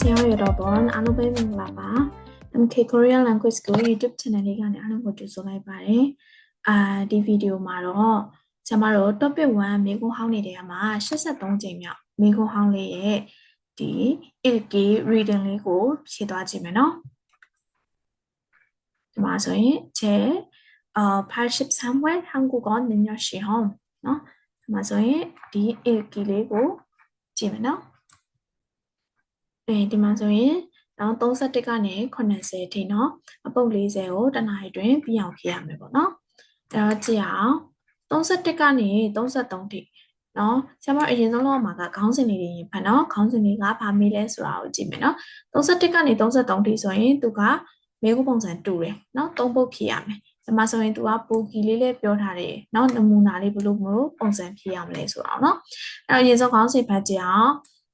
ဆရာရတော့ဘောအားလုံးပဲမင်္ဂလာပါ MK Korean Language ကို YouTube Channel လေးကနေအားလုံးကိုကြိုဆိုလိုက်ပါတယ်အာဒီဗီဒီယိုမှာတော့ကျွန်မတို့ topic 1မိကုံးဟောင်းနေတဲ့မှာ83ကြိမ်မြောက်မိကုံးဟောင်းလေးရဲ့ဒီ AK reading လေးကိုဖြည့်သွားကြည့်မယ်နော်ဒီမှာဆိုရင်ချေအာ partnership somewhere ဟန်ကူကောနင်းရရှိ home နော်ဒီမှာဆိုရင်ဒီ AK လေးကိုကြည့်မယ်နော် အဲဒီမှာဆိုရင်နောက်31ကနေ80ထိเนาะအပုတ်40ကိုတစ်နာရီတွင်ပြီးအောင်ဖြည့်ရမယ်ပေါ့နော်အဲတော့ကြည့်အောင်31ကနေ33ထိเนาะဆရာမအရင်ဆုံးလောက်မှာကခေါင်းစဉ်လေးတွေရင်ဖတ်เนาะခေါင်းစဉ်လေးကဘာမေးလဲဆိုတာကိုကြည့်မယ်เนาะ31ကနေ33ထိဆိုရင်သူကမေးခွန်းပုံစံတူတယ်เนาะသုံးပုတ်ဖြည့်ရမယ်ဒီမှာဆိုရင်သူကပိုကီလေးလေးပြောထားတယ်เนาะနမူနာလေးဘယ်လိုမျိုးပုံစံဖြည့်ရမလဲဆိုတော့เนาะအဲ့တော့အရင်ဆုံးခေါင်းစဉ်ဖတ်ကြည့်အောင်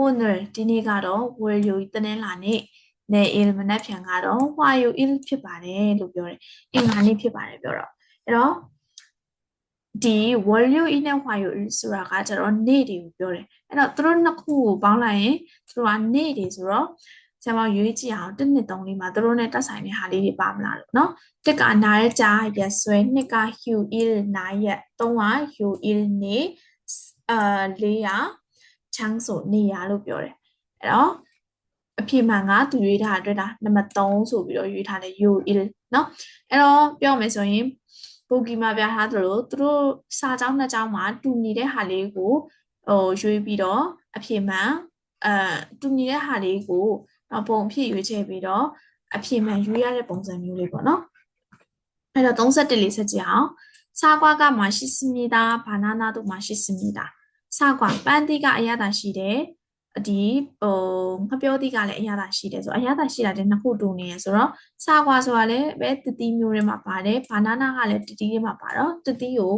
owner ဒီနေ့ကတော့ were you တနင်္လာနေ့ ne il မနက်ဖြန်ကတော့ why you ill ဖြစ်ပါတယ်လို့ပြောတယ်အင်္ဂါနေ့ဖြစ်ပါတယ်ပြောတော့အဲ့တော့ဒီ were you ill နဲ့ why you ill ဆိုတာကကျတော့နေ့တွေကိုပြောတယ်အဲ့တော့သူတို့နှစ်ခုကိုပေါင်းလိုက်ရင်သူတို့ကနေ့တွေဆိုတော့ကျွန်မရွေးကြည့်အောင်တစ်နှစ်သုံးလေးမှာသူတို့နဲ့တက်ဆိုင်တဲ့ဟာလေးတွေပါမလားလို့เนาะတစ်ကနားရကြရဆွဲနှစ်က hue ill နားရသုံးက hue ill နေအာလေးရ ချန်းဆိုနေရလို့ပြောတယ်အဲ့တော့အဖြစ်မှန်ကသူရွေးထားအတွက်ဒါနံပါတ်3ဆိုပြီးတော့ရွေးထားတယ် you il เนาะအဲ့တော့ပြောမယ်ဆိုရင်ဘူကီမှာပြထားသလိုသူတို့စာကြောင်းနှစ်ကြောင်းမှာတူနေတဲ့ဟာလေးကိုဟိုရွေးပြီးတော့အဖြစ်မှန်အဲတူနေတဲ့ဟာလေးကိုပုံအဖြစ်ရွေးချယ်ပြီးတော့အဖြစ်မှန်ရွေးရတဲ့ပုံစံမျိုးလေးပေါ့နော်အဲ့တော့31လေးဆက်ကြည့်အောင်사과가 맛있습니다. 바나나도 맛있습니다. 사과ပန်းသီးကအရသာရှိတယ်ဒီဟိုငပြောသီးကလည်းအရသာရှိတယ်ဆိုအရသာရှိတာတဲ့နှစ်ခုတူနေရဆိုတော့စာကွာဆိုတာလည်းပဲတတိမျိုးတွေမှာပါတယ်ဘာနာနာကလည်းတတိတွေမှာပါတော့တတိကို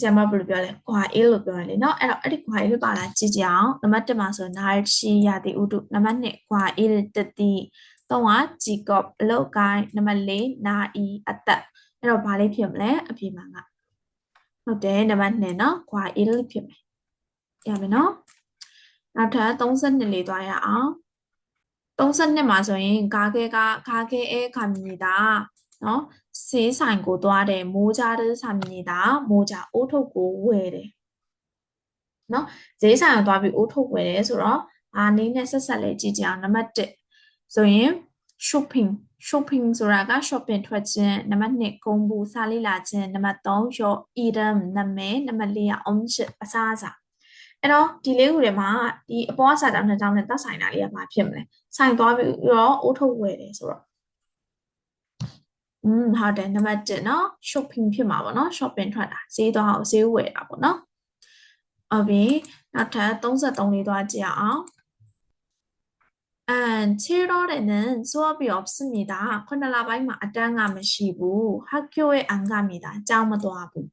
ကျမဘယ်လိုပြောလဲကွာအေးလို့ပြောရလေเนาะအဲ့တော့အဲ့ဒီကွာအေးလို့ပါလာကြည့်ကြအောင်နံပါတ်1မှာဆိုနာရှိရတိဥတုနံပါတ်2ကွာအေးတတိသုံးကဂျီကော့အလုတ်ကိုင်းနံပါတ်4နာအီအသက်အဲ့တော့ဘာလေးဖြစ်မလဲအပြင်မှာကဟုတ်တယ်နံပါတ်2เนาะကွာအေးလို့ဖြစ်မယ် ရမယ်နော်နောက်ထပ်32လေးသွားရအောင်32မှာဆိုရင်ကားခဲကကားခဲအဲခါမြည်တာနော်ဆေးဆိုင်ကိုသွားတယ်မိုးကြတဲ့ဆာမြည်တာမိုးကြအိုးထုတ်ကိုဝယ်တယ်နော်ဈေးဆိုင်ကိုသွားပြီးအိုးထုတ်ဝယ်တယ်ဆိုတော့အာနည်းနဲ့ဆက်ဆက်လေးကြည့်ကြအောင်နံပါတ်1ဆိုရင် shopping shopping ဆိုတာက shopping ထွက်ခြင်းနံပါတ်2ကုန်ပူစားလေ့လာခြင်းနံပါတ်3ရော item နာမည်နံပါတ်4က ownership အစားအစာ အဲ့တော့ဒီလေးခုထဲမှာဒီအပေါ်စာတောင်းနှစ်တောင်းနဲ့သက်ဆိုင်တာလေးကဘာဖြစ်မလဲဆိုင်သွားပြီးတော့အိုးထုတ်ဝယ်တယ်ဆိုတော့อืมဟုတ်တယ်နံပါတ်1เนาะ shopping ဖြစ်မှာပေါ့เนาะ shopping ထွက်တာဈေးသွားအောင်ဈေးဝယ်တာပေါ့เนาะဟုတ်ပြီနောက်ထပ်33လေးသွားကြည့်အောင်안7월에는 수업이 없습니다. 9일ပိုင်းမှာအတန်းကမရှိဘူး. 학교에 안 갑니다. ကျောင်းမသွားဘူး.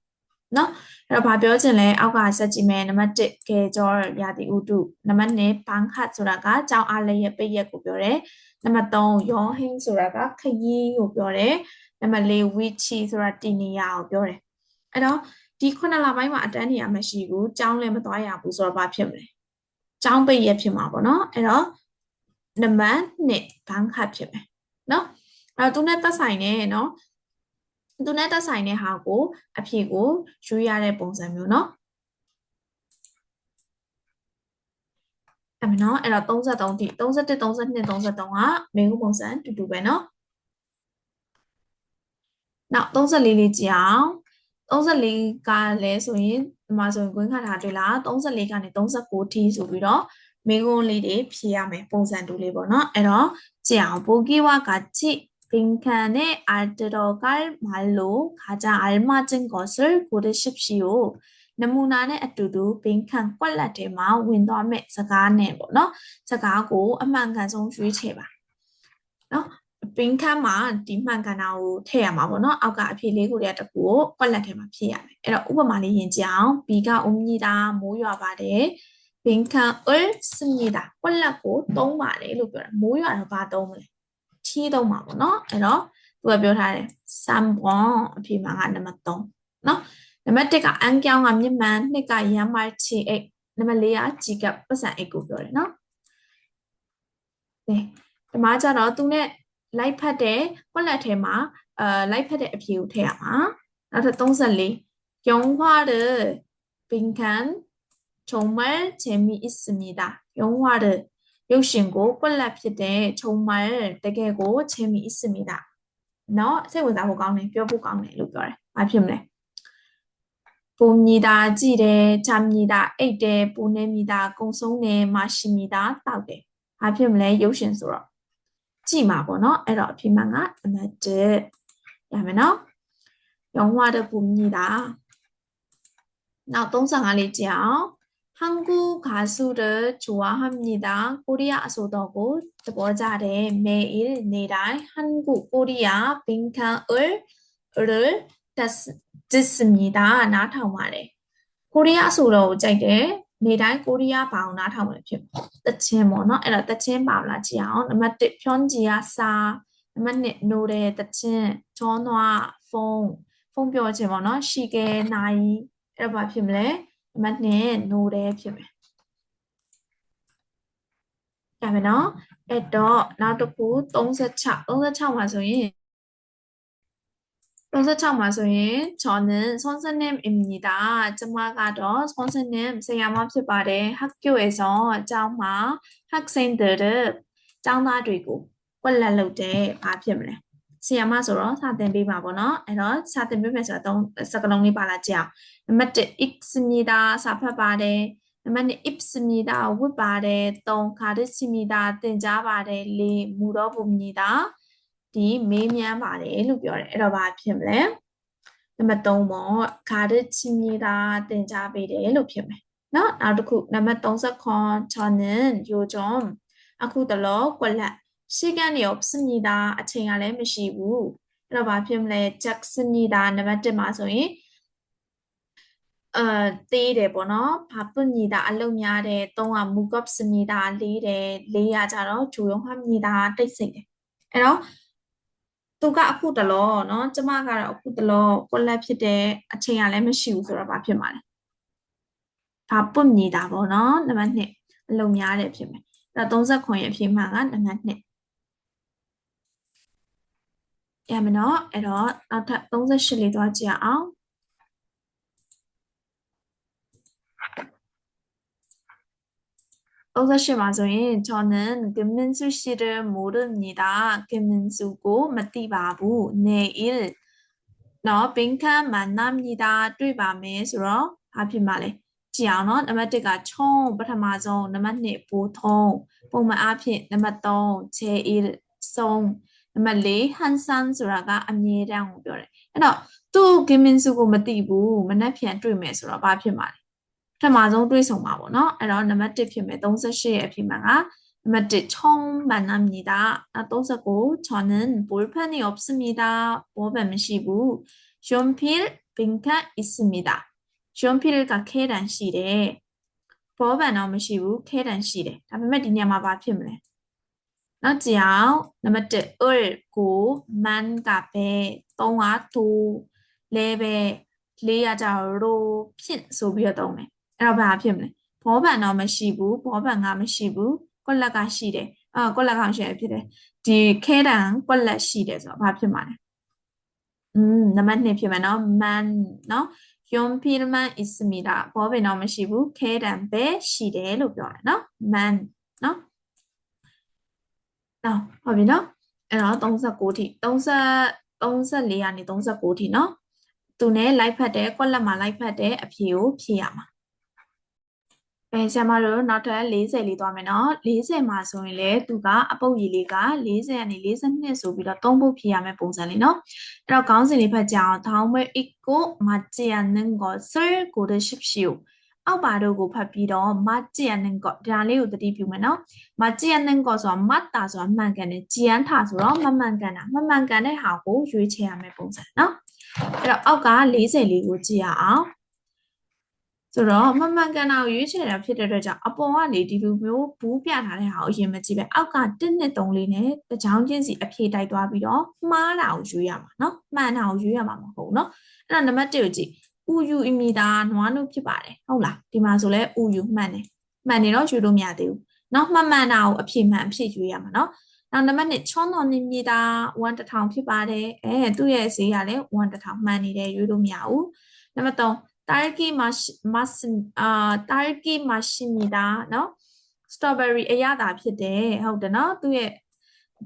နော်အဲ့တော့ဘာပြောချင်လဲအောက်ကဆက်ကြည့်မယ်နံပါတ်1ကေကျော်ရာသီဥတုနံပါတ်2ဘန်ခတ်ဆိုတာကကြောင်အားလည်းရဲ့ပိတ်ရက်ကိုပြောတယ်နံပါတ်3ယောဟင်းဆိုတာကခရီးကိုပြောတယ်နံပါတ်4ဝီချီဆိုတာတီနီယာကိုပြောတယ်အဲ့တော့ဒီခုနှစ်လပိုင်းမှာအတန်းနေရမရှိဘူးကြောင်းလည်းမသွားရဘူးဆိုတော့ဘာဖြစ်မလဲကြောင်းပိတ်ရက်ဖြစ်မှာပေါ့နော်အဲ့တော့နံပါတ်2ဘန်ခတ်ဖြစ်မယ်နော်အဲ့တော့သူနဲ့သက်ဆိုင်နေနော် သူနဲ့သက်ဆိုင်တဲ့ဟာကိုအဖြေကိုရွေးရတဲ့ပုံစံမျိုးเนาะအဲ့မနော်အဲ့တော့33တိ31 32 33ကမေခုပုံစံတူတူပဲเนาะနောက်34လေးကြည့်အောင်34ကလည်းဆိုရင်ဒီမှာဆိုရင်ကွင်းခါထားတွေ့လား34ကနေ39ထိဆိုပြီးတော့မေခွန်းလေးတွေဖြေရမယ်ပုံစံတူလေးပေါ့เนาะအဲ့တော့ကြည့်အောင်ပိုကီဝါကချစ် 빈칸에 알 들어갈 말로 가장 알맞은 것을 고르십시오. နမူနာနဲ့အတူတူဘင်ခံကွက်လက်ထဲမှာဝင်သွားမဲ့စကားနဲ့ပေါ့နော်စကားကိုအမှန်ကန်ဆုံးရွေးချယ်ပါ နော်ပင်ခန်းမှာဒီမှန်ကန်တာကိုထည့်ရမှာပေါ့နော်အောက်ကအဖြေလေးကိုတည်းကတကူကိုကွက်လက်ထဲမှာဖြည့်ရမယ်အဲ့တော့ဥပမာလေးယင်ကြအောင် B က옵니다မိုးရွာပါတယ်ပင်ခန်း을씁니다ကွက်လက်ကိုသုံးပါတယ်လို့ပြောတာမိုးရွာတော့ဘာသုံးမလဲ ချီးသုံးမှာပေါ့နော်အဲ့တော့သူကပြောထားတယ်ဆမ်ဘွန်အဖြေမှာကနံပါတ်3နော်နံပါတ်1ကအန်ကျောင်းကမြန်မာနှစ်ကရမ်းမိုက်ချီအိတ်နံပါတ်4ကဂျီကပတ်စံအိတ်ကိုပြောတယ်နော်ဒီဒီမှာကျတော့သူနဲ့လိုက်ဖတ်တဲ့ကွက်လက်ထဲမှာအဲလိုက်ဖတ်တဲ့အဖြေကိုထည့်ရမှာနောက်ထပ်34ကျောင်းခွာတဲ့ဘင်ကန်ချုံမဲချေမီအစ်စမီတာကျောင်းခွာတဲ့ ရုပ်ရှင်ကိုကွက်လက်ဖြစ်တဲ့ခြုံမှန်တကယ်ကိုချင်းမိစ်မိတာနော်စိတ်ဝင်စားဖို့ကောင်းတယ်ပြောဖို့ကောင်းတယ်လို့ပြောတယ်။ဘာဖြစ်မလဲ။ပုံမြည်တာကြည့်တယ်၊ချမ်းမြည်တာအိတ်တယ်၊ပုံနေမြည်တာကုံဆုံးတယ်၊မရှိမြည်တာတောက်တယ်။ဘာဖြစ်မလဲရုပ်ရှင်ဆိုတော့ကြည့်မှာပေါ့နော်။အဲ့တော့အဖြစ်မှန်ကအမှတ်1ရမယ်နော်။ရောင်းဝါတဲ့ပုံမြည်တာ။နောက်35လေးကြည့်အောင် 한국 가수를 좋아합니다. 코리아 소도고 듣보자래 매일 내달 한국 코리아 빈칸을 을 듣습니다. 나타마래. 코리아 소도 ကြိုက်တယ်နေတိုင်းကိုရီးယားဘာအောင်နားထောင်မယ်ဖြစ်တချင်းပေါ့နော်အဲ့တော့တချင်းပါလာကြည့်အောင်နံပါတ်1ဖြွန်ဂျီယာစာနံပါတ်2နိုးတယ်တချင်းချောနွားဖုန်းဖုန်းပြောခြင်းပေါ့နော်ရှီကဲနိုင်အဲ့တော့ဘာဖြစ်မလဲ နံပါတ်2နိုးတယ်ဖြစ်မယ်ကြမယ်နော်အဲ့တော့နောက်တစ်ခု36 36မှာဆိုရင်36မှာဆိုရင်저는 선생님입니다. ကျမကတော့선생님ဆရာမဖြစ်ပါတယ်. 학교에서 ကျောင်းမှာ 학생들을 ကျောင်းသားတွေကိုကွက်လက်လုပ်တယ်။ဘာဖြစ်မလဲ။ဆရာမဆိုတော့စာသင်ပေးမှာပေါ့နော်။အဲ့တော့စာသင်ပေးမယ်ဆိုတော့စကားလုံးလေးပါလာကြအောင်။ နံပါတ်1 익습니다စာဖတ်ပါတယ်နံပါတ်2 입습니다ဝတ်ပါတယ်3ခါတစ်စီမီတာသင်ကြားပါတယ်4မူတော့ပုံမြင်တာဒီမေးမြန်းပါတယ်လို့ပြောတယ်အဲ့တော့ဘာဖြစ်မလဲနံပါတ်3ပေါ့ခါတစ်စီမီတာသင်ကြားပေးတယ်လို့ဖြစ်မယ်နော်နောက်တစ်ခုနံပါတ်39 tonen yojom အခုတလောကွက်လက်ရှိကန်နေရောစမီတာအချိန်ကလည်းမရှိဘူးအဲ့တော့ဘာဖြစ်မလဲ jack စမီတာနံပါတ်1မှာဆိုရင် အဲသေးတယ်ပေါ့နော်ဘာပွညီတာအလုံးများတယ်သုံးကမူကော့စမီတာလေးတယ်လေးရကြတော့ဂျူယုံဟမီတာတိတ်စိတ်တယ်အဲ့တော့သူကအခုတလောเนาะကျမကတော့အခုတလောကိုလက်ဖြစ်တဲ့အချိန်ကလည်းမရှိဘူးဆိုတော့ဘာဖြစ်မှာလဲဒါပွတ်နေတာပေါ့เนาะနံပါတ်2အလုံးများတယ်ဖြစ်မယ်အဲ့တော့39ရဲ့ဖြစ်မှာကနံပါတ်2ရမယ်เนาะအဲ့တော့နောက်ထပ်38လေးသွားကြည့်အောင် 38မှာဆိုရင်저는김민수씨를모릅니다 김민수고မသိပါဘူး내일เนาะ빈칸만납니다တွေ့ပါမယ်ဆိုတော့ဘာဖြစ်မှာလဲကြည့်အောင်เนาะနံပါတ်1ကချုံပထမဆုံးနံပါတ်2ပိုထုံပုံမှန်အားဖြင့်နံပါတ်3제일ဆုံးနံပါတ်4ဟန်ဆန်ဆိုတာကအမြဲတမ်းကိုပြောတယ်အဲ့တော့သူကင်မင်စုကိုမသိဘူးမနှက်ဖြန်တွေ့မယ်ဆိုတော့ဘာဖြစ်မှာလဲ ပထမဆုံးတွေးဆုံပါပေါ့နော်အဲ့တော့နံပါတ်1ဖြစ်မယ်38ရဲ့အဖြစ်မှန်ကနံပါတ်1처음만납니다39저는볼펜이없습니다 볼펜မရှိဘူး연필빈칸있습니다 연필ကခဲတန်ရှိတယ်ဘောပန်တော့မရှိဘူးခဲတန်ရှိတယ်ဒါပေမဲ့ဒီနေရာမှာဘာဖြစ်မလဲနောက်ကြည့်အောင်နံပါတ်1 을ကို man ကပဲ3က to လဲပဲ4ကကြတော့ဖြစ်ဆိုပြီးတော့သုံးမယ် အဲ့တော့ဘာဖြစ်မလဲဘောပန်တော့မရှိဘူးဘောပန်ကမရှိဘူးကွက်လက်ကရှိတယ်အာကွက်လက်ကရှိရဖြစ်တယ်ဒီခဲတံကွက်လက်ရှိတယ်ဆိုတော့ဘာဖြစ်မှာလဲอืมနံပါတ်2ဖြစ်မယ်နော် man နော်연필만있습니다ဘောပင်တော့မရှိဘူးခဲတံပဲရှိတယ်လို့ပြောတယ်နော် man နော်နော်ဟုတ်ပြီနော်အဲ့တော့39ထိ30 34ကနေ39ထိနော်သူနဲ့လိုက်ဖတ်တဲ့ကွက်လက်မှာလိုက်ဖတ်တဲ့အဖြေကိုဖြေရမှာ အဲဆရာမတို့နောက်ထပ်40လေးသွားမယ်နော်40မှာဆိုရင်လေသူကအပုတ်ရည်လေးက40ကနေ42ဆိုပြီးတော့သုံးဖို့ဖြည့်ရမယ့်ပုံစံလေးနော်အဲ့တော့ခေါင်းစဉ်လေးဖတ်ကြအောင်다음을읽고맞지않는것을고르십시오 အောက်ပါတို့ကိုဖတ်ပြီးတော့မကြည့်ရတဲ့ကောဒါလေးကိုသတိပြုမယ်နော်မကြည့်ရတဲ့ကောဆိုတာမတ်တာဆိုတာမှန်ကန်တယ်ကြည်ယမ်းတာဆိုတော့မမှန်ကန်တာမမှန်ကန်တဲ့ဟာကိုရွေးချယ်ရမယ်ပုံစံနော်အဲ့တော့အောက်က40လေးကိုကြည့်ရအောင် ဆိုတော့မမှန်ကန်တာကိုရွေးချယ်တာဖြစ်တဲ့အတွက်ကြောင့်အပေါ်ကနေဒီလိုမျိုးဘူးပြထားတဲ့ဟာကိုအရင်မကြည့်ပဲအောက်က1နဲ့3လေးနဲ့တကြောင်ချင်းစီအဖြေတိုက်သွားပြီးတော့မှားတာကိုရွေးရမှာနော်မှန်တာကိုရွေးရမှာမဟုတ်ဘူးနော်အဲ့တော့နံပါတ်1ကိုကြည့်ဥယူအမိတာနွားနုဖြစ်ပါတယ်ဟုတ်လားဒီမှာဆိုလဲဥယူမှန်တယ်မှန်နေတော့ယူလို့မရသေးဘူးနော်မှန်မှန်တာကိုအဖြေမှန်အဖြေရွေးရမှာနော်နောက်နံပါတ်2ချွန်းတော်နေမိတာ1တထောင်ဖြစ်ပါတယ်အဲသူ့ရဲ့ဈေးကလည်း1တထောင်မှန်နေတယ်ရွေးလို့မရဘူးနံပါတ်3 딸기 맛이 맛은 아 딸기 맛입니 다. 너 스트로베리 အရသာဖြစ်တယ်ဟုတ်တယ်နော်သူ့ရဲ့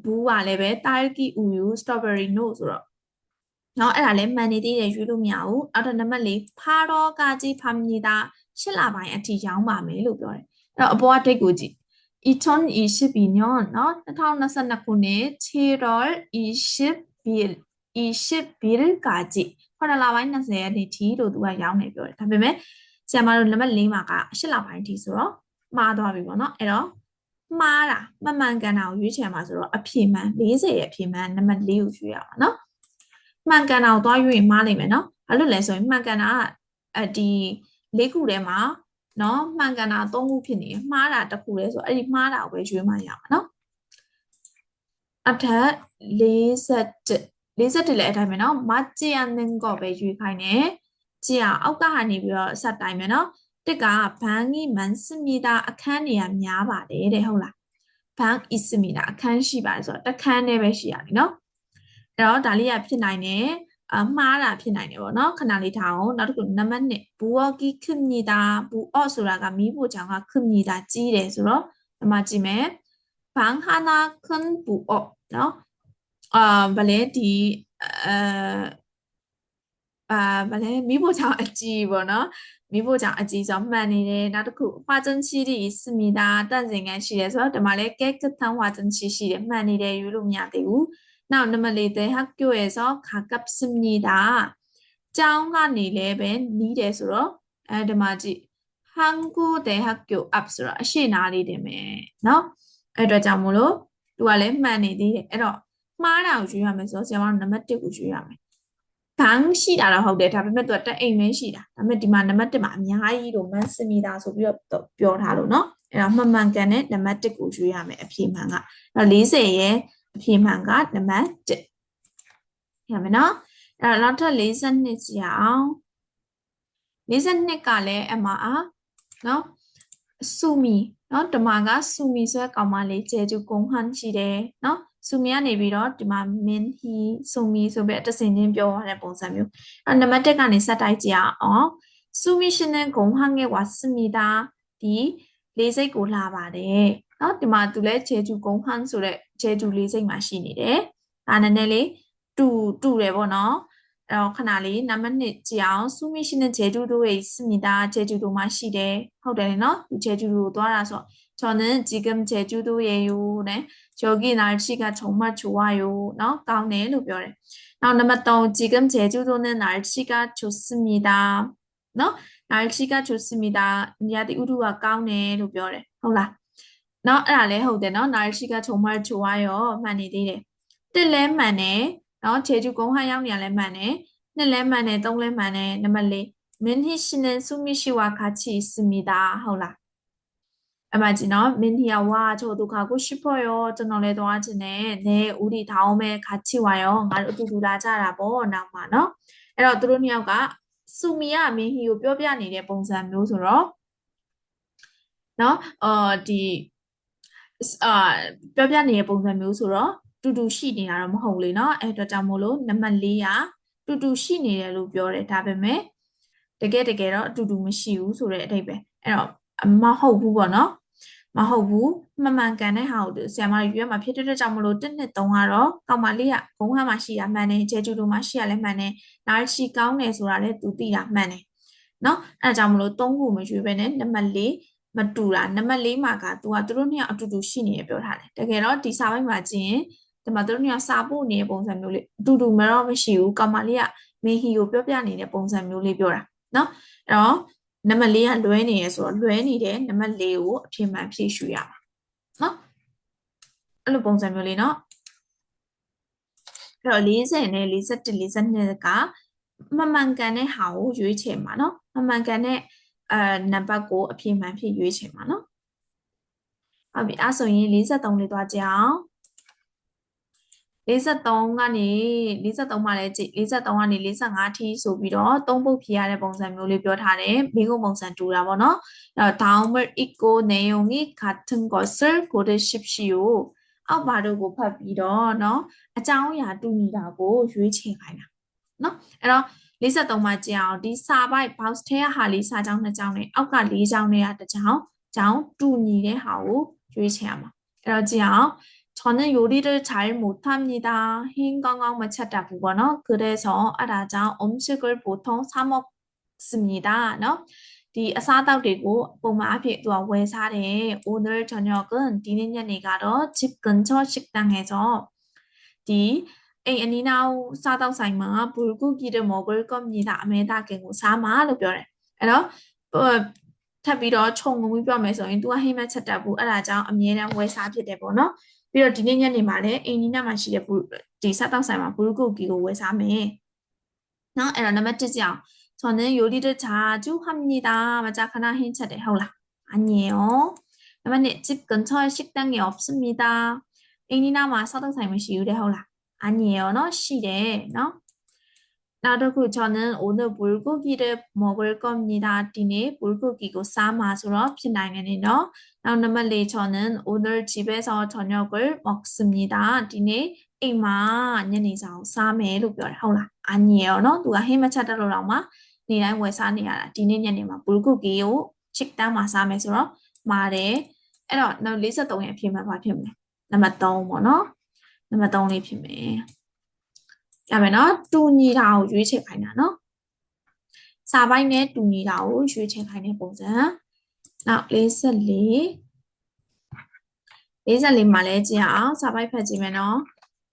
ဘူးကလည်းပဲ 딸기 우유 스트로베리 노 ဆိုတော့နော်အဲ့ဒါလည်းမှန်နေသေးတယ်ရွေးလို့မရဘူးနောက်တော့နံပါတ်၄ဖာရောကကြီးဖာမီတာ၈လပိုင်းအထိရောင်းပါမယ်လို့ပြောတယ်အဲ့တော့အပေါ်ကဒိတ်ကိုကြည့် 2020 20년 너 2022 7월 20일 20일까지 9လပိုင်း20ရက်နေ့ထိလို့သူကရောင်းနေပြောတယ်ဒါပေမဲ့ဆရာမတို့နံပါတ်၄မှာက8လပိုင်းထိဆိုတော့မှားသွားပြီပေါ့နော်အဲ့တော့မှားတာမမှန်ကန်တာကိုရွေးချယ်မှာဆိုတော့အဖြေမှန်40ရဲ့အဖြေမှန်နံပါတ်4ကိုရွေးရမှာနော်မှန်ကန်တာကိုသွားရွေးမှားနိုင်မယ်နော်ဘာလို့လဲဆိုရင်မှန်ကန်တာကအဒီ၄ခုထဲမှာနော်မှန်ကန်တာ၃ခုဖြစ်နေတယ်မှားတာတစ်ခုလဲဆိုအဲ့ဒီမှားတာကိုပဲရွေးမှရမှာနော်အထက်41 41လည်းအတိုင်းပဲနော်မကျန်နင်းကောပဲရွေးခိုင်းတယ်ကျန်အောက်ကနေပြီးတော့ဆက်တိုင်းပဲနော်တစ်ကဘန်ကြီးမန်စမီတာအခန်းနေရာများပါတယ်တဲ့ဟုတ်လားဘန်အစ်စမီတာအခန်းရှိပါတယ်ဆိုတော့တခန်းနဲ့ပဲရှိရပြီနော်အဲ့တော့ဒါလေးကဖြစ်နိုင်တယ်အမှားတာဖြစ်နိုင်တယ်ပေါ့နော်ခဏလေးထားအောင်နောက်တစ်ခုနံပါတ်1ဘူအော့ကီခွမ်ညီတာဘူအော့ဆိုတာကမီးဖို့ချောင်းကခွမ်ညီတာကြီးတယ်ဆိုတော့ဒီမှာကြည့်မယ်ဘန်ဟာနာခွန်ဘူအော့နော် အာဗလဲဒီအာအာဗလဲမိဖို့ချောင်းအကြည်ပေါ့နော်မိဖို့ကြောင့်အကြီးဆုံးမှန်နေတယ်နောက်တစ်ခုဟွာကျန်းချီဒီစမီတာတန့်စင်ကန်းရှိတယ်ဆိုတော့ဒီမှာလဲကဲကထန်ဟွာကျန်းချီရှိတယ်မှန်နေတယ်ယူလို့မရသေးဘူးနောက်နံပါတ်၄သဲဟက်ကျိုရဲ့ဆိုခါကပ်စမီတာကျောင်းကနေလဲပဲနီးတယ်ဆိုတော့အဲဒီမှာကြည့်ဟန်ကူတဲဟက်ကျိုအပ်ဆိုတော့အရှိနာလေးတင်မယ်နော်အဲ့အတွက်ကြောင့်မလို့သူကလည်းမှန်နေသေးတယ်အဲ့တော့ မှားတာကိုရွေးရမယ်ဆိုတော့ဆရာမတို့နံပါတ်1ကိုရွေးရမယ်ဘန်းရှိတာတော့ဟုတ်တယ်ဒါပေမဲ့သူကတက်အိမ်ပဲရှိတာဒါပေမဲ့ဒီမှာနံပါတ်1မှာအများကြီးလို့မန်စမီတာဆိုပြီးတော့ပြောထားလို့เนาะအဲ့တော့မှန်မှန်ကန်တဲ့နံပါတ်1ကိုရွေးရမယ်အဖြေမှန်ကအဲ့တော့40ရဲ့အဖြေမှန်ကနံပါတ်1ရမယ်နော်အဲ့တော့နောက်ထပ်42ကြည့်အောင်42ကလည်းအမအားနော်ဆူမီနော်ဓမ္မကဆူမီဆိုတဲ့ကောင်မလေးကျေကျူကုံဟန်ရှိတယ်နော် ဆူမီကနေပြီးတော့ဒီမှာမင်းဟီဆူမီဆိုပြီးတစင်ချင်းပြောရတဲ့ပုံစံမျိုးအဲ့နံပါတ်1ကနေဆက်တိုက်ကြည့်အောင်ဆူမီရှင်တဲ့ဂုံဟန်ရဲ့ဝါစမီတာဒီလေးစိတ်ကိုလာပါတယ်နော်ဒီမှာသူလဲဂျေဂျူဂုံဟန်ဆိုတဲ့ဂျေဂျူလေးစိတ်မှာရှိနေတယ်ဒါနည်းနည်းလေးတူတူတယ်ပေါ့နော်အဲ့တော့ခဏလေးနံပါတ်1ကြည့်အောင်ဆူမီရှင်တဲ့ဂျေဂျူတို့ရဲ့စမီတာဂျေဂျူတို့မှာရှိတယ်ဟုတ်တယ်နော်ဒီဂျေဂျူတို့သွားတာဆို저는지금제주도예요 네. 저기 날씨가 정말 좋아요. 너 가오네 루별에. 나 넘버 또 지금 제주도는 날씨가 좋습니다. 너 날씨가 좋습니다. 니아디 우루와 깡네루별에. 허우라. 너 아레호데. 너 날씨가 정말 좋아요. 많이 되래. 들래 많네. 너 제주 공항 양 날래 많네. 늘래 많네. 동래 많네. 넘말리 민희 씨는 수미 씨와 같이 있습니다. 홀라. အမကြီးနော်မင်းနီယဝါချိုဒုက္ခကိုရှိဖို့ရောကျွန်တော်လည်းသွားခြင်းနဲ့နဲဦးဒီထောင်းမဲ့ခါချိဝါရောငါတို့အတူတူလာကြတာပေါ့နောက်မှာနော်အဲ့တော့သူတို့နှစ်ယောက်ကဆူမီယာမင်းဟီကိုပြောပြနေတဲ့ပုံစံမျိုးဆိုတော့နော်အော်ဒီအာပြောပြနေတဲ့ပုံစံမျိုးဆိုတော့တူတူရှိနေတာတော့မဟုတ်လေနော်အဲ့တော့ကြောင့်မို့လို့နံပါတ်400တူတူရှိနေတယ်လို့ပြောတယ်ဒါပေမဲ့တကယ်တကယ်တော့အတူတူမရှိဘူးဆိုတဲ့အဓိပ္ပာယ်အဲ့တော့မဟုတ်ဘူးပေါ့နော် မဟုတ်ဘူးမမှန်ကန်တဲ့ဟာကိုဆရာမတွေပြောမှာဖြစ်တဲ့အတွက်ကြောင့်မလို့တစ်နှစ်သုံးကတော့ကောက်မလေးကဂုံးဟမှာရှိတာမှန်တယ်ဂျေဂျူလိုမှာရှိရလဲမှန်တယ်နားရှိကောင်းတယ်ဆိုတာလည်းသူသိတာမှန်တယ်နော်အဲဒါကြောင့်မလို့သုံးခုမရွေးပဲနဲ့နံပါတ်၄မတူတာနံပါတ်၄မှာကသူကသူတို့နှစ်ယောက်အတူတူရှိနေရပြောထားတယ်တကယ်တော့ဒီစာပိုင်းမှာကြည့်ရင်ဒီမှာသူတို့နှစ်ယောက်စာပို့နေတဲ့ပုံစံမျိုးလေးအတူတူမတော့မရှိဘူးကောက်မလေးကမင်းဟီကိုပြောပြနေတဲ့ပုံစံမျိုးလေးပြောတာနော်အဲ့တော့ နံပါတ်၄ကလွဲနေရဆိုတော့လွဲနေတဲ့နံပါတ်၄ကိုအဖြစ်မှန်ဖြည့်ရှုရမှာနော်အဲ့လိုပုံစံမျိုးလေးနော်အဲ့တော့40နဲ့41 42ကမမှန်ကန်တဲ့ဟာကိုရွေးချယ်မှာနော်မမှန်ကန်တဲ့အဲနံပါတ်ကိုအဖြစ်မှန်ဖြည့်ရွေးချယ်မှာနော်ဟုတ်ပြီအဲ့ဆိုရင်43လေးသွားကြအောင် 43ကနေ43မှာလည်းကြည့်43ကနေ45အထိဆိုပြီးတော့သုံးပုတ်ဖြေရတဲ့ပုံစံမျိုးလေးပြောထားတယ်မိကုပုံစံတူတာပေါ့နော်အဲတော့ daumur ikko neongi khatun gosel gode shipshio အောက်ပါတို့ကိုဖတ်ပြီးတော့เนาะအကြောင်းအရာတူညီတာကိုရွေးချယ်ခိုင်းတာเนาะအဲ့တော့53မှာကြည့်အောင်ဒီစာပိုက် box ထဲဟာလေးစာကြောင်းနှစ်ကြောင်းနဲ့အောက်က၄ကြောင်းနဲ့ကတစ်ကြောင်းကြောင်းတူညီတဲ့ဟာကိုရွေးချယ်ရမှာအဲ့တော့ကြည့်အောင် 저는 요리를 잘 못합니다. 흰 건강 맞췄다 보거나 그래서 알아자 음식을 보통 사 먹습니다. 너? ဒီအစားအသောက်တွေကိုပုံမှန်အဖြစ်သူကဝယ်စားတယ်။ 오늘 저녁은ဒီနေ့ညနေကတော့ 집 근처 식당에서 ဒီအိမ်အနီးနားစားသောက်ဆိုင်မှာ불고기를 먹을 겁니다. အမေသားကင်ကိုစားမှာလို့ပြောတယ်။အဲ့တော့ထပ်ပြီးတော့ခြုံငုံပြီးပြောမယ်ဆိုရင် तू ကဟိမက်ချက်တက်ဘူးအဲ့ဒါကြောင့်အမြဲတမ်းဝယ်စားဖြစ်တယ်ပေါ့နော်။ ပြီးတော့ဒီနေ့ညနေမှာလည်းအိမ်နီးနားမှာရှိတဲ့ဒီစားသောက်ဆိုင်မှာ불고기ကိုဝယ်စားမယ်။နော်အဲ့တော့နံပါတ်1ကြောင် 저는 요리를 자주 합니다. 맞아, 하나 힌트래. 헐라. 아니에요. 그러면 집 근처에 식당이 없습니다. 애니나마 사동사임을 시유래 헐라. 아니에요. 너 시 래. 너? 나도 그 저는 오늘 물고기를 먹을 겁니다. 디네 물고기고 싸마수로 피나이네 너. 나오는 저는 오늘 집에서 저녁을 먹습니다. 디네 이마 년이상 싸매로 별 헐라. 아니에요. 너 누가 힘을 찾아로라마 နေ့တိုင်းဝယ်စားနေရတာဒီနေ့ညနေမှာဘူကုကီကိုချစ်တန်းမှာစားမယ်ဆိုတော့မာတယ်အဲ့တော့နောက်53ရဲ့အဖြစ်မှဘာဖြစ်မလဲနံပါတ်3ပေါ့နော်နံပါတ်3လေးဖြစ်မယ် ရမယ်နော်တူညီတာကိုရွေးချယ်ခိုင်းတာနော်စာပိုင်းနဲ့တူညီတာကိုရွေးချယ်ခိုင်းတဲ့ပုံစံနောက်44 44မှာလဲကြည့်အောင်စာပိုင်းဖတ်ကြည့်မယ်နော်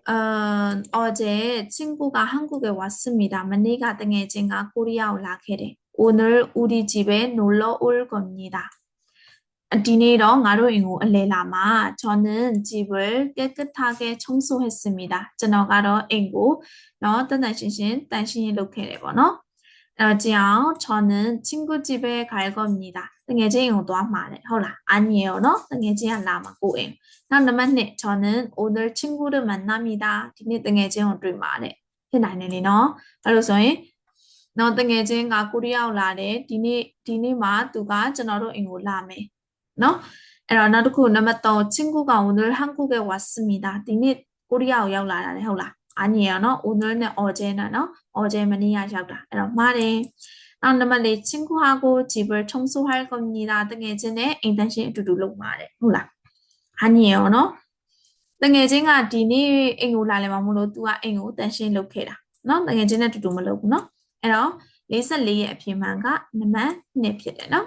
어, 어제 친구가 한국에 왔습니다. 만니가 땡해진가 코리아 올라케래. 오늘 우리 집에 놀러 올 겁니다. ဒီနေ့တော့ငါတို့အိမ်ကိုအလဲလာမှာကျွန်တော်ဂျီဘယ်ကက်ကထားခဲ့ချုံးဆိုဟက်စမီတာကျွန်တော်ကတော့အိမ်ကိုเนาะတန်တန်ရှင်းရှင်းတန်ရှင်းရေးလုပ်ခဲ့တယ်ပေါ့เนาะအဲ့တော့ကြောင်ကျွန်တော်ချင်းကူဂျီဘယ်ခါရကောမြည်တာတကယ်ချင်းအိမ်ကိုသွားမှာတယ်ဟုတ်လားအညေရောเนาะတကယ်ချင်းကလာမှာကိုအိမ်နောက်နံပါတ်1ကျွန်တော် older ချင်းကူတို့မှာနာမီတာဒီနေ့တကယ်ချင်းကိုတွေ့မှာတဲ့ဖြစ်နိုင်တယ်လေเนาะအဲ့လိုဆိုရင်နော်တငယ်ချင်းကကိုရီးယားကိုလာတယ်ဒီနေ့ဒီနေ့မှသူကကျွန်တော်တို့အိမ်ကိုလာမယ် နော်အဲ့တော့နောက်တစ်ခုနံပါတ်3 친구가 오늘 한국에 왔습니다. ဒီနေ့ကိုရီးယားကိုရောက်လာတာလေဟုတ်လား아니에요နော် 오늘နဲ့ 어제는 နော် 어제မနေ့ကရောက်တာအဲ့တော့မှားတယ်နောက်နံပါတ်4 친구하고 집을 청소할 겁니다. တငယ်ချင်းနဲ့အိမ်တန်းရှင်းအတူတူလုပ်ပါတယ်ဟုတ်လား 아니에요 နော်တငယ်ချင်းကဒီနေ့အိမ်ကိုလာလဲမှာမလို့ तू ကအိမ်ကိုတန်ရှင်းလုပ်ခဲ့တာနော်တငယ်ချင်းနဲ့တူတူမလုပ်ဘူးနော်အဲ့တော့44ရဲ့အဖြစ်မှန်ကနံပါတ်2ဖြစ်တယ်နော်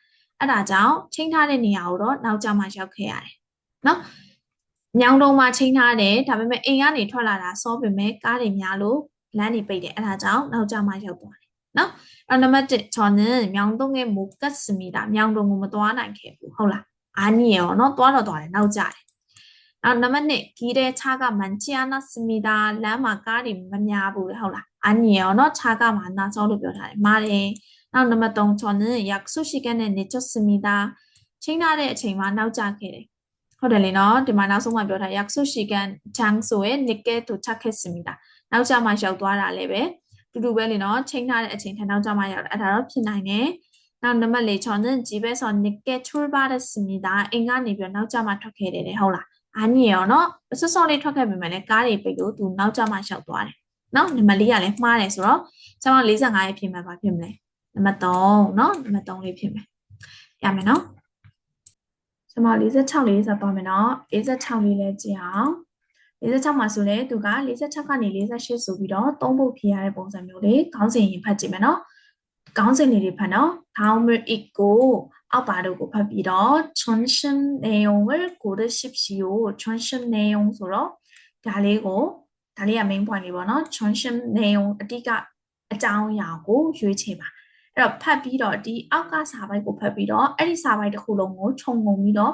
အဲ့ဒါကြောင့်ချိန်ထားတဲ့နေရာကိုတော့နောက်ကျမှရောက်ခဲ့ရတယ်နော်ညောင်တုံမှာချိန်ထားတယ်ဒါပေမဲ့အိမ်ကနေထွက်လာတာစောပေမဲ့ကားတွေများလို့လမ်းတွေပိတ်တယ်အဲ့ဒါကြောင့်နောက်ကျမှရောက်သွားတယ်နော်အဲ့နံပါတ်1ချောင်းနညောင်တုံရဲ့မူကတ်စမီတာညောင်တုံကိုမသွားနိုင်ခဲ့ဘူးဟုတ်လားအာနီရောနော်သွားတော့သွားတယ်နောက်ကျတယ်နောက်နံပါတ်2ဂီတဲ့ခြားကမန်ချီယာနာစမီတာလမ်းမှာကားတွေမများဘူးဟုတ်လားအာနီရောနော်ခြားကမှာနာဆောင်လို့ပြောထားတယ်မာတယ် နောက်နံပါတ်3 저는 약속 시간에 늦었습니다. ချိန်ထားတဲ့အချိန်မှာနောက်ကျခဲ့တယ်ဟုတ်တယ်လေနော်ဒီမှာနောက်ဆုံးမှပြောထား약속 시간 장소에 늦게 도착했습니다. နောက်ကျမှရောက်သွားတာလည်းပဲတူတူပဲလေနော်ချိန်ထားတဲ့အချိန်ထနောက်ကျမှရောက်တယ်အဲ့ဒါတော့ဖြစ်နိုင်တယ်နောက်နံပါတ်၄저는 집에서 늦게 출발했습니다အိမ်ကနေပြီးနောက်ကျမှထွက်ခဲ့တယ်တဲ့ဟုတ်လား아니에요နော်စောစောလေးထွက်ခဲ့ပေမဲ့လည်းကားတွေပိတ်လို့သူနောက်ကျမှရောက်သွားတယ် နော်နံပါတ်၄ကလည်းမှားတယ်ဆိုတော့ကျမ45ရဲ့ဖြစ်မှာပါဖြစ်မလဲ နံပါတ်3เนาะနံပါတ်3လေးဖြစ်မယ်ရမယ်เนาะကျွန်မ46လေးဆိုတော့မယ်เนาะ46လေးလည်းကြည့်အောင်46မှာဆိုလဲသူက46ကနေ48ဆိုပြီးတော့သုံးဖို့ဖြေရတဲ့ပုံစံမျိုးလေးခေါင်းစဉ်ရင်ဖတ်ကြည့်မယ်เนาะခေါင်းစဉ်လေးတွေဖတ်เนาะ how much it go အောက်ပါတို့ကိုဖတ်ပြီးတော့ transition နေုံဝယ်ကိုတဲ့ ship စီကို transition နေုံဆိုတော့ဒါလေးကိုဒါလေးက main point လေးပေါ့เนาะ transition နေုံအတိကအကြောင်းအရာကိုရွေးချယ်ပါ အဲ့တော့ဖတ်ပြီးတော့ဒီအောက်ကစာပိုက်ကိုဖတ်ပြီးတော့အဲ့ဒီစာပိုက်တစ်ခုလုံးကိုခြုံငုံပြီးတော့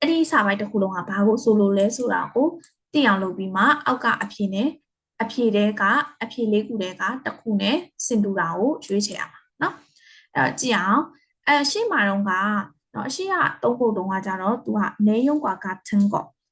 အဲ့ဒီစာပိုက်တစ်ခုလုံးကဘာကိုဆိုလိုလဲဆိုတာကိုသိအောင်လုပ်ပြီးမှအောက်ကအဖြေနဲ့အဖြေတဲကအဖြေလေးခုတဲကတစ်ခုနဲ့စင်တူတာကိုရွေးချယ်ရမှာเนาะအဲ့တော့ကြည့်အောင်အဲရှေ့မှာတော့ကเนาะအရှိကသုံးဖို့တုံးကကြတော့သူကနေယုံကွာကထင်းကော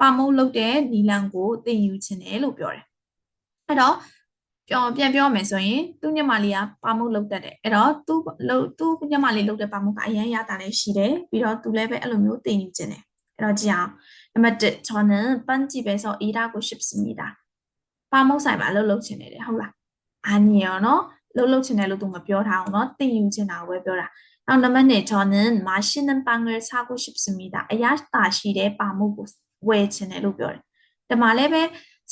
ပါမုတ်လုပ်တဲ့နီလန်ကိုသင်ယူခြင်းတယ်လို့ပြောတယ်အဲ့တော့ပြောပြန်ပြောမယ်ဆိုရင်သူ့ညမလေးကပါမုတ်လုပ်တတ်တယ်အဲ့တော့သူ့သူ့ညမလေးလုပ်တဲ့ပါမုတ်ကအရန်ရတာလည်းရှိတယ်ပြီးတော့သူလည်းပဲအဲ့လိုမျိုးသင်ယူခြင်းတယ်အဲ့တော့ကြည့်အောင်နံပါတ်1저는빤집에서일하고싶습니다ပါမုတ်ဆိုင်မှာလှုပ်လှုပ်ခြင်းတယ်ဟုတ်လားအာနီရောနော်လှုပ်လှုပ်ခြင်းတယ်လို့သူမပြောထားအောင်နော်သင်ယူခြင်းတာကိုပဲပြောတာနောက်နံပါတ်2저는맛있는빵을사고싶습니다အရာတာရှိတဲ့ပါမုတ်ကို ဝယ်ချင်တယ်လို့ပြောတယ်။ဒီမှာလည်းပဲ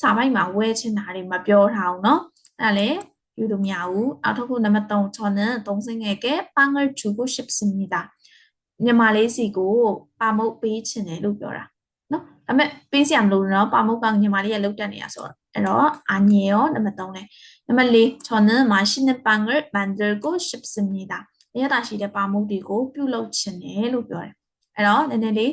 စာပိုက်မှာဝယ်ချင်တာတွေမပြောထားဘူးเนาะ။အဲ့ဒါလည်းယူလို့မရဘူး။နောက်တစ်ခုနံပါတ်3 저는 동생에게 빵을 주고 싶습니다။မြန်မာလေးစီကိုပါမုတ်ပေးချင်တယ်လို့ပြောတာ။နော်။ဒါပေမဲ့ပေးစရာမလိုဘူးเนาะပါမုတ်ကညီမလေးကလုတ်တက်နေရဆိုတော့အဲ့တော့အာညေရောနံပါတ်3လဲ။နံပါတ်4 저는 맛있는 빵을 만들고 싶습니다။အရသာရှိတဲ့ပါမုတ်တွေကိုပြုလုပ်ချင်တယ်လို့ပြောတယ်။အဲ့တော့နည်းနည်းလေး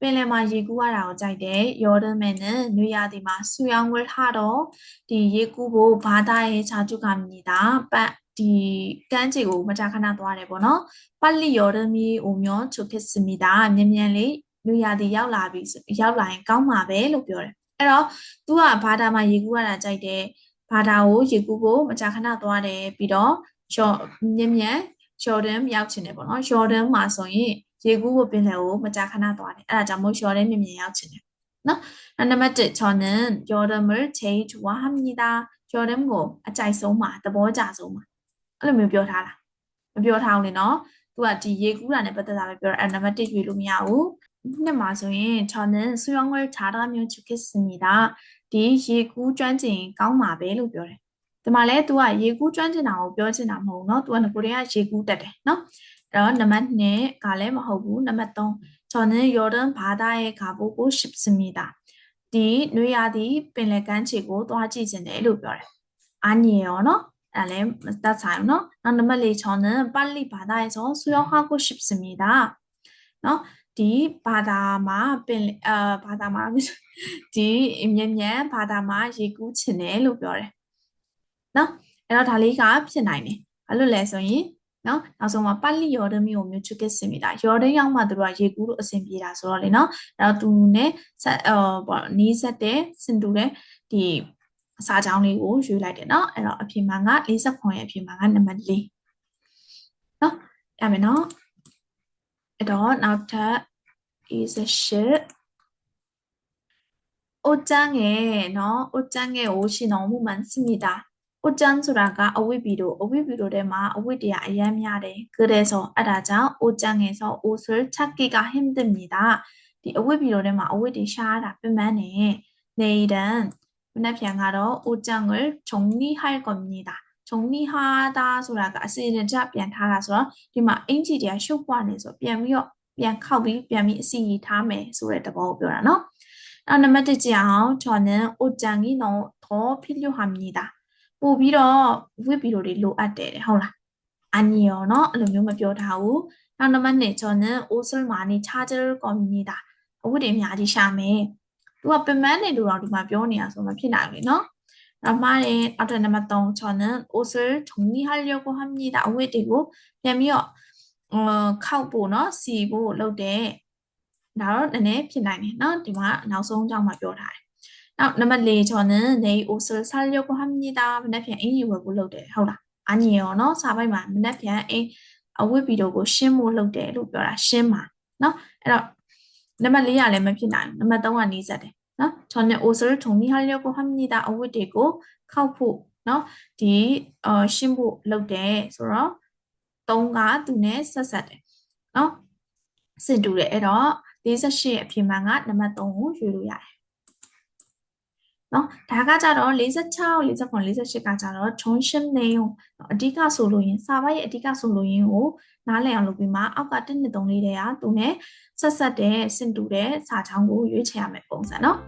ပင်လယ်မှာရေကူးရတာကိုကြိုက်တယ်ယော်ဒန်မဲနဲ့နွေရာသီမှာဆူယောင်းဝဲထားတော့ဒီရေကူးဖို့ဘာသာရဲ့ခြာကျုကမြည်တာပတ်ဒီကမ်းခြေကိုမကြာခဏသွားတယ်ပေါ့နော်ပတ်လီယော်ဒန်မီအိုမျောချုပ်ဖြစ်စမီတာမြန်မြန်လေးနွေရာသီရောက်လာပြီရောက်လာရင်ကောင်းမှာပဲလို့ပြောတယ်အဲ့တော့ तू ကဘာသာမှာရေကူးရတာကြိုက်တယ်ဘာသာကိုရေကူးဖို့မကြာခဏသွားတယ်ပြီးတော့ရှော့မြန်မြန်ဂျော်ဒန်ရောက်ချင်တယ်ပေါ့နော်ဂျော်ဒန်မှာဆိုရင် ရေကူးကိုပင်လယ်ကိုမကြာခဏသွားတယ်အဲ့ဒါကြောင့်မို့လျှော်တဲ့မြင်မြင်ရောက်ချင်တယ်နော်နံပါတ်1ချော်နန်ယော်ဒမချေချဝါမီဒါယော်ဒမ်ကိုအကြိုက်ဆုံးမှာသဘောကျဆုံးမှာအဲ့လိုမျိုးပြောထားတာမပြောထားအောင်လေနော်သူကဒီရေကူးတာနဲ့ပတ်သက်တာပဲပြောတာအဲ့နံပါတ်1ရွေးလို့မရဘူးနှစ်မှာဆိုရင်ချော်နန်ဆူယောင်းဝဲချာတာမျိုးချုပ်ခစ်စမီဒါဒီရေကူးကျွမ်းကျင်ကောင်းမှာပဲလို့ပြောတယ်ဒီမှာလဲ तू ကရေကူးကျွမ်းကျင်တာကိုပြောချင်တာမဟုတ်เนาะ तू ကငကိုတည်းကရေကူးတက်တယ်เนาะ အဲ့တော့နံပါတ်2ကလည်းမဟုတ်ဘူးနံပါတ်3저는요른바다에가보고싶습니다ဒီနွေရာသီပင်လယ်ကမ်းခြေကိုသွားကြည့်ခြင်းတယ်လို့ပြောတယ်အာညေရောနော်အဲ့လည်းတတ်ဆိုင်နော်နောက်နံပါတ်4저는빨리바다에서수영하고싶습니다နော်ဒီဘာသာမှာပင်အာဘာသာမှာဒီမြန်မြန်ဘာသာမှာရေကူးချင်တယ်လို့ပြောတယ်နော်အဲ့တော့ဒါလေးကဖြစ်နိုင်တယ်ဘာလို့လဲဆိုရင် နော်နောက်ဆုံးမှာပတ်လီယော်ဒန်မျိုးမျိုးချစ်ကစင်မိတာယော်ဒန်ရောက်မှသူတို့ကရေကူးလို့အဆင်ပြေတာဆိုတော့လေနော်အဲ့တော့သူနဲ့ဆက်အော်ပေါ့နီးဆက်တဲ့စင်တူတဲ့ဒီစာကြောင်းလေးကိုရွေးလိုက်တယ်နော်အဲ့တော့အပြင်မှာက49ရဲ့အပြင်မှာကနံပါတ်4နော်ရမယ်နော်အဲ့တော့နောက်ထပ် is a shit 옷장에너옷장에옷이너무많습니다 ဥတန်းဆိုတာကအဝိပီတို့အဝိပီတို့ထဲမှာအဝိတရားအရမ်းများတယ်ကတဲ့ဆိုအဲ့ဒါကြောင့်ဥတန်းငယ်ဆိုဥဆွဲချက်ကိကဟင်တင်မီတာဒီအဝိပီတို့ထဲမှာအဝိတရှားတာပြမန်းနေနေဒန်မနေ့ပြန်ကတော့ဥတန်းကိုခြုံနီးဟိုက်ကွန်မီတာခြုံနီးဟာတာဆိုတာကအစီအစဉ်တပြန်ထားတာဆိုတော့ဒီမှာအင်ဂျီတရားရှုပ်ပွားနေဆိုပြန်ပြီးတော့ပြန်ခောက်ပြီးပြန်ပြီးအစီရင်ထားမယ်ဆိုတဲ့သဘောကိုပြောတာနော်အဲ့နံပါတ်1ကြည့်အောင်ဂျော်နန်ဥတန်းကြီးတော့တော်ဖိလျိုဟာမီတာ ပို့ပြီးတော့ဝိပီရိုတွေလိုအပ်တယ်ဟုတ်လားအညီရောเนาะအဲ့လိုမျိုးမပြောထားဘူးနောက်နံပါတ်2ကျွန်တော်အိုဆယ်မာနီချာဂျာကွန်မြူနီတာအဝတ်တွေအများကြီးရှာမယ်သူကပင်မနေလို့တော့ဒီမှာပြောနေတာဆိုမဖြစ်နိုင်ဘူးလေเนาะနောက်မှလည်းအောက်တဲ့နံပါတ်3ကျွန်တော်အိုဆယ်ထုံနီဟာလျောကိုဟမ်နီတာအဝတ်တွေကိုပြန်ပြီးတော့ခောက်ဖို့เนาะစီဖို့လုပ်တယ်ဒါတော့နည်းနည်းဖြစ်နိုင်တယ်เนาะဒီမှာနောက်ဆုံးကြောင်းမှာပြောထားတယ် နောက်နံပါတ်၄저는내일옷을사려고합니다မနေ့ပြန်အင်ကြီးဝယ်ဖို့လုပ်တယ်ဟုတ်လားအညီရောနော်စာပိုက်မှာမနေ့ပြန်အင်အဝတ်ဗီဒီယိုကိုရှင်းဖို့လုပ်တယ်လို့ပြောတာရှင်းပါနော်အဲ့တော့နံပါတ်၄ကလည်းမဖြစ်နိုင်ဘူးနံပါတ်၃ကနှီးစက်တယ်နော်저는옷을정리하려고합니다အဝတ်တွေကိုခောက်ဖို့နော်ဒီအရှင်းဖို့လုပ်တယ်ဆိုတော့၃ကသူနဲ့ဆက်ဆက်တယ်နော်စင်တူတယ်အဲ့တော့၄၈ရဲ့အဖြစ်မှန်ကနံပါတ်3ကိုရွေးလို့ရတယ် နော်ဒါကကြတော့46 49 48ကကြတော့ဂျွန်ရှင်းနေုံအဓိကဆိုလို့ရင်စာပိုက်ရဲ့အဓိကဆိုလို့ရင်ကိုနားလည်အောင်လုပ်ပြီးမှအောက်က1 2 3လေးတွေကသူနဲ့ဆက်ဆက်တဲ့စင်တူတဲ့စာချောင်းကိုရွေးချယ်ရမယ်ပုံစံနော်